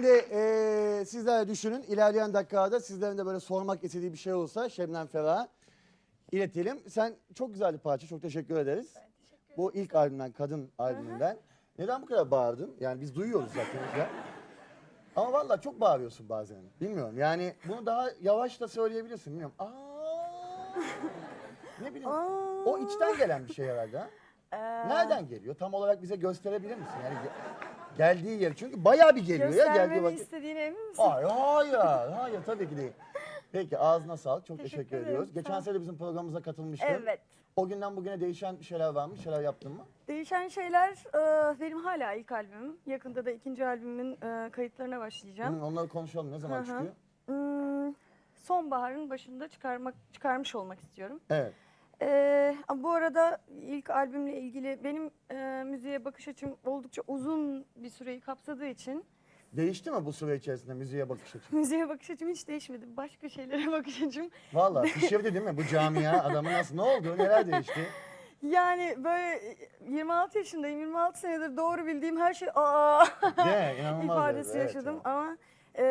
Şimdi eee sizler de düşünün. İlerleyen dakikalarda sizlerin de böyle sormak istediği bir şey olursa Şebnem Ferah'a iletelim. Sen çok güzel bir parça. Çok teşekkür ederiz. Bu ilk albümden, kadın albümünden. Neden bu kadar bağırdın? Yani biz duyuyoruz zaten. Ama vallahi çok bağırıyorsun bazen. Bilmiyorum yani bunu daha yavaş da söyleyebilirsin. Bilmiyorum. Aa, ne bileyim. O içten gelen bir şey herhalde. ha? Nereden geliyor? Tam olarak bize gösterebilir misin? Yani geldiği yer. Çünkü bayağı bir geliyor ya geldiği Göstermemi vakit. istediğine emin misin? Hayır, hayır, hayır tabii ki değil. Peki ağzına sağlık. Çok teşekkür, Teşekkür ederim, ediyoruz. sağ Geçen ol. sene de bizim programımıza katılmıştın. Evet. O günden bugüne değişen bir şeyler var mı? Şeyler yaptın mı? Değişen şeyler e, benim hala ilk albümüm. Yakında da ikinci albümün e, kayıtlarına başlayacağım. Hı, onları konuşalım. Ne zaman Hı hı. çıkıyor? Hmm, sonbaharın başında çıkarmak çıkarmış olmak istiyorum. Evet. Ee, bu arada ilk albümle ilgili benim e, müziğe bakış açım oldukça uzun bir süreyi kapsadığı için Değişti mi bu süre içerisinde müziğe bakış açın? müziğe bakış açım hiç değişmedi. Başka şeylere bakış açım. Vallahi pişirdi değil mi bu camia adamı nasıl? Ne oldu? Neler değişti? Yani böyle e, 26 yaşındayım. 26 senedir doğru bildiğim her şey aa mi? İnanılmaz. ifadesi evet yaşadım ya. ama e,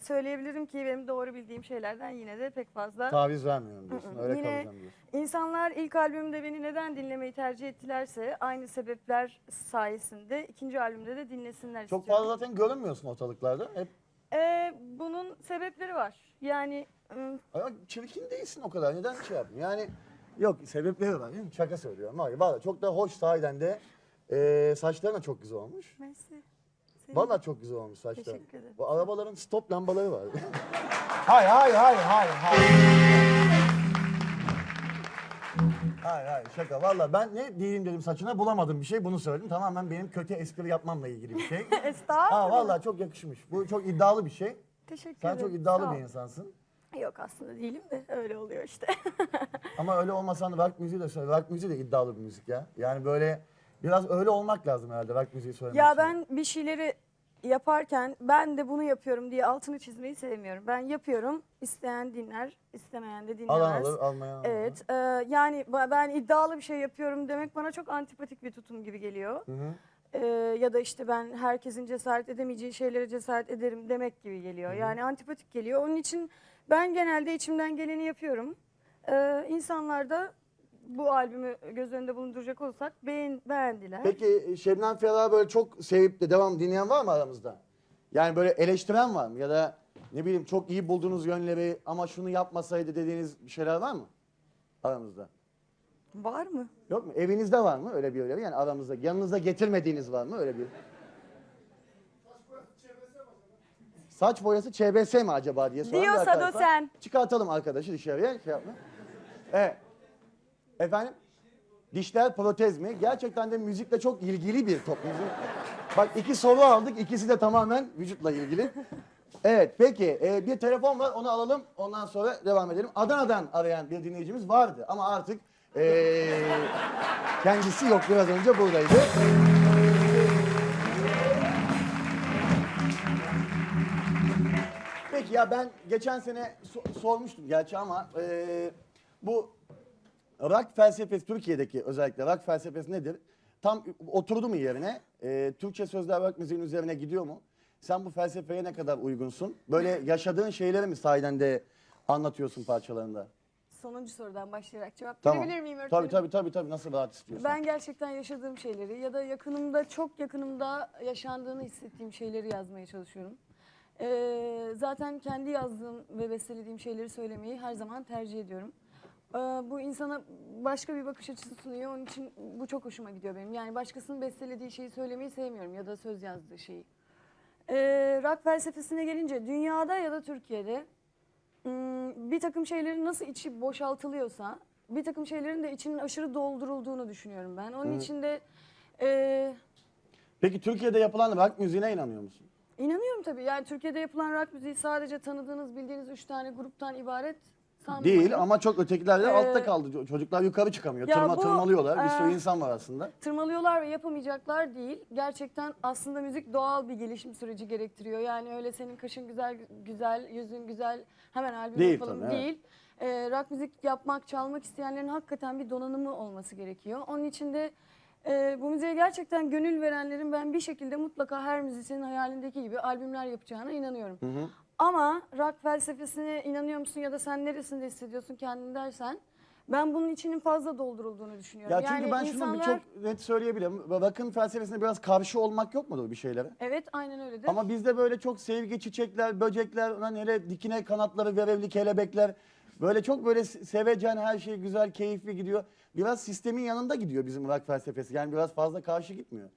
söyleyebilirim ki benim doğru bildiğim şeylerden yine de pek fazla Taviz vermiyorum diyorsun. Öyle Yine- kalacağım diyorsun. İnsanlar ilk albümde beni neden dinlemeyi tercih ettilerse aynı sebepler sayesinde ikinci albümde de dinlesinler Çok istiyorum. fazla zaten görünmüyorsun ortalıklarda. Hep Ee, bunun sebepleri var. Yani ım, Ama çirkin değilsin o kadar. Neden şey yaptın? Yani yok sebepleri var değil mi? Şaka söylüyorum. Hayır valla çok da hoş sahiden de e, saçların da çok güzel olmuş. Messi. Valla çok güzel olmuş saçların. Teşekkür ederim. Bu arabaların stop lambaları var. hayır hayır hayır hayır hayır. Hayır hayır şaka. Valla ben ne diyeyim dedim saçına bulamadım bir şey bunu söyledim. Tamamen benim kötü espri yapmamla ilgili bir şey. Estağfurullah. ha valla çok yakışmış. Bu çok iddialı bir şey. Teşekkür Sen ederim. çok iddialı Sağ bir ol. insansın. Yok aslında değilim de öyle oluyor işte. Ama öyle olmasan da rock müziği de söyle. Rock müziği de iddialı bir müzik ya. Yani böyle biraz öyle olmak lazım herhalde rock müziği söylemek ya için. ben bir şeyleri yaparken ben de bunu yapıyorum diye altını çizmeyi sevmiyorum. Ben yapıyorum. isteyen dinler, istemeyen de dinlemez. Alan alır, almayan alır. Evet. e, yani ben iddialı bir şey yapıyorum demek bana çok antipatik bir tutum gibi geliyor. Hı hı. Ee, ya da işte ben herkesin cesaret edemeyeceği şeylere cesaret ederim demek gibi geliyor. Yani antipatik geliyor. Onun için ben genelde içimden geleni yapıyorum. Ee, insanlar da bu albümü göz önünde bulunduracak olsak beğen, beğendiler. Peki Şebnem Ferah'ı böyle çok sevip de devam dinleyen var mı aramızda? Yani böyle eleştiren var mı? Ya da ne bileyim çok iyi bulduğunuz yönleri ama şunu yapmasaydı dediğiniz bir şeyler var mı? Aramızda. Var mı? Yok mu? Evinizde var mı öyle bir öyle Yani aramızda. Yanınızda getirmediğiniz var mı öyle bir? Saç boyası ÇBS mi acaba diye soran bir Diyorsa arkadaş da var. sen. Çıkartalım arkadaşı dışarıya. Şey yapma. Evet. Efendim? Dişler protez mi? Gerçekten de müzikle çok ilgili bir toplum. Bak iki soru aldık. ikisi de tamamen vücutla ilgili. Evet peki e, bir telefon var onu alalım ondan sonra devam edelim. Adana'dan arayan bir dinleyicimiz vardı ama artık e, kendisi yok biraz önce buradaydı. Peki ya ben geçen sene so- sormuştum gerçi ama e, bu rock felsefesi Türkiye'deki özellikle rock felsefesi nedir? Tam oturdu mu yerine? E, Türkçe sözler rock müziğin üzerine gidiyor mu? Sen bu felsefeye ne kadar uygunsun? Böyle yaşadığın şeyleri mi sahiden de anlatıyorsun parçalarında? Sonuncu sorudan başlayarak cevap Tamam. verebilir miyim Tabii öğretmenim? tabii tabii tabii nasıl rahat istiyorsan. Ben gerçekten yaşadığım şeyleri ya da yakınımda çok yakınımda yaşandığını hissettiğim şeyleri yazmaya çalışıyorum. Ee, zaten kendi yazdığım ve bestelediğim şeyleri söylemeyi her zaman tercih ediyorum. Ee, bu insana başka bir bakış açısı sunuyor. Onun için bu çok hoşuma gidiyor benim. Yani başkasının bestelediği şeyi söylemeyi sevmiyorum ya da söz yazdığı şeyi. Ee, rock felsefesine gelince dünyada ya da Türkiye'de Hmm, bir takım şeylerin nasıl içi boşaltılıyorsa bir takım şeylerin de içinin aşırı doldurulduğunu düşünüyorum ben. Onun için de e, Peki Türkiye'de yapılan rock müziğine inanıyor musun? inanıyorum tabii. Yani Türkiye'de yapılan rock müziği sadece tanıdığınız, bildiğiniz üç tane gruptan ibaret sanmıyorum. Değil ama çok ötekiler de Ee, altta kaldı. Çocuklar yukarı çıkamıyor. ya Tırma, bu, tırmalıyorlar. Bir sürü e, insan var aslında. Tırmalıyorlar ve yapamayacaklar değil. Gerçekten aslında müzik doğal bir gelişim süreci gerektiriyor. Yani öyle senin kaşın güzel, güzel, yüzün güzel, hemen albüm Değil yapalım tabii, evet. değil. Ee, rock müzik yapmak, çalmak isteyenlerin hakikaten bir donanımı olması gerekiyor. Onun için de Ee, bu müziğe gerçekten gönül verenlerin ben bir şekilde mutlaka her müzisyenin hayalindeki gibi albümler yapacağına inanıyorum. Ama rock felsefesine inanıyor musun ya da sen neresinde hissediyorsun kendini dersen ben bunun içinin fazla doldurulduğunu düşünüyorum. Ya çünkü Yani ben şunu insanlar- çok net söyleyebilirim. Rock'ın felsefesine biraz karşı olmak yok mudur bir şeylere? Evet aynen öyledir. Ama bizde böyle çok sevgi, çiçekler, böcekler, ona nere dikine kanatları, verevli kelebekler. Böyle çok böyle se- sevecen her şey güzel, keyifli gidiyor. Biraz sistemin yanında gidiyor bizim rock felsefesi. Yani biraz fazla karşı gitmiyor.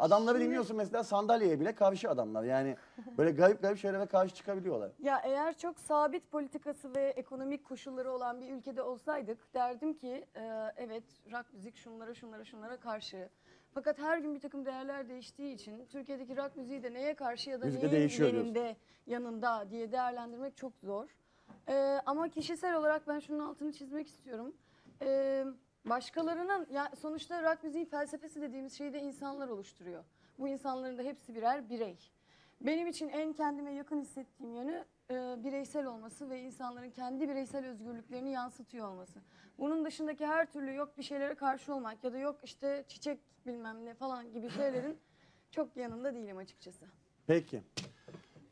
Adamları dinliyorsun mesela sandalyeye bile karşı adamlar. Yani böyle garip garip şeylere karşı çıkabiliyorlar. Ya eğer çok sabit politikası ve ekonomik koşulları olan bir ülkede olsaydık derdim ki e, evet rock müzik şunlara şunlara şunlara karşı. Fakat her gün bir takım değerler değiştiği için Türkiye'deki rock müziği de neye karşı ya da Müzik de neyin değişiyor diyorsun. üzerinde yanında diye değerlendirmek çok zor. E, ama kişisel olarak ben şunun altını çizmek istiyorum. E, başkalarının ya sonuçta rock müziğin felsefesi dediğimiz şeyi de insanlar oluşturuyor. Bu insanların da hepsi birer birey. Benim için en kendime yakın hissettiğim yönü e, bireysel olması ve insanların kendi bireysel özgürlüklerini yansıtıyor olması. Bunun dışındaki her türlü yok bir şeylere karşı olmak ya da yok işte çiçek bilmem ne falan gibi şeylerin çok yanında değilim açıkçası. Peki.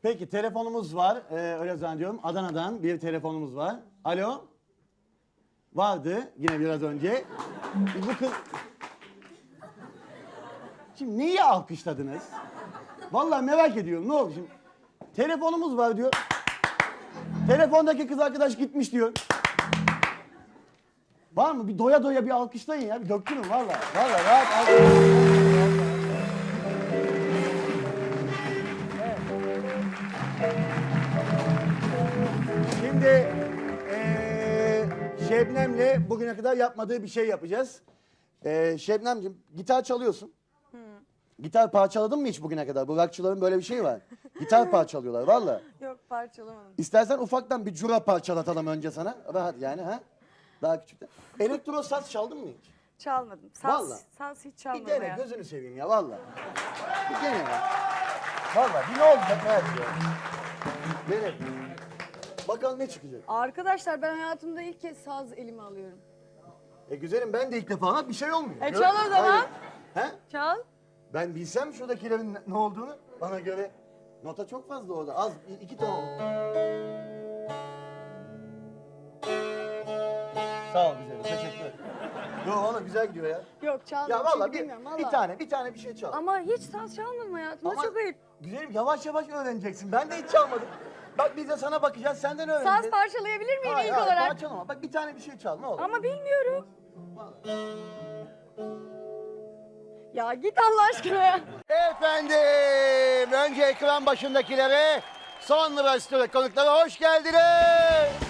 Peki telefonumuz var. Ee, öyle zannediyorum. Adana'dan bir telefonumuz var. Alo. Vardı yine biraz önce. Bu kız... Şimdi neyi alkışladınız? Vallahi merak ediyorum. Ne oldu şimdi? Telefonumuz var diyor. Telefondaki kız arkadaş gitmiş diyor. Var mı? Bir doya doya bir alkışlayın ya. Bir döktürün vallahi. Vallahi rahat alkışlayın. Bugüne kadar yapmadığı bir şey yapacağız. Eee Şebnem'ciğim gitar çalıyorsun. Gitar parçaladın mı hiç bugüne kadar? Bu rockçıların böyle bir şeyi var. Gitar parçalıyorlar valla. Yok parçalamadım. İstersen ufaktan bir cura parçalatalım önce sana. Rahat yani ha. Daha küçükten. Elektro saz çaldın mı hiç? Çalmadım. Saz, Vallahi. saz hiç Bir çalmadım dene ya. gözünü seveyim ya valla. Bir dene ya. Valla bir ne olacak merak ediyorum. Dene. Bakalım ne çıkacak. Arkadaşlar ben hayatımda ilk kez saz elime alıyorum. E güzelim ben de ilk defa ama bir şey olmuyor. E çal o zaman. Hayır. He? Çal. Ben bilsem şuradakilerin ne- ne olduğunu bana göre nota çok fazla orada. Az i- iki ton. Sağ ol güzelim teşekkür ederim. Yo valla güzel gidiyor ya. Yok çalmadım Ya valla bir, bilmiyorum valla. bir tane bir tane bir şey çal. Ama hiç saz çalmadım hayatımda Ama çok ayıp. Güzelim yavaş yavaş öğreneceksin. Ben de hiç çalmadım. Bak biz de sana bakacağız senden öğreneceğiz. Saz parçalayabilir miyim Hayır, ilk hayır, olarak? parçalama. Bak bir tane bir şey çal ne olur. Ama bilmiyorum. Ya git Allah aşkına ya. Efendim, önce ekran başındakilere, sonra stüdyo konuklara hoş geldiniz.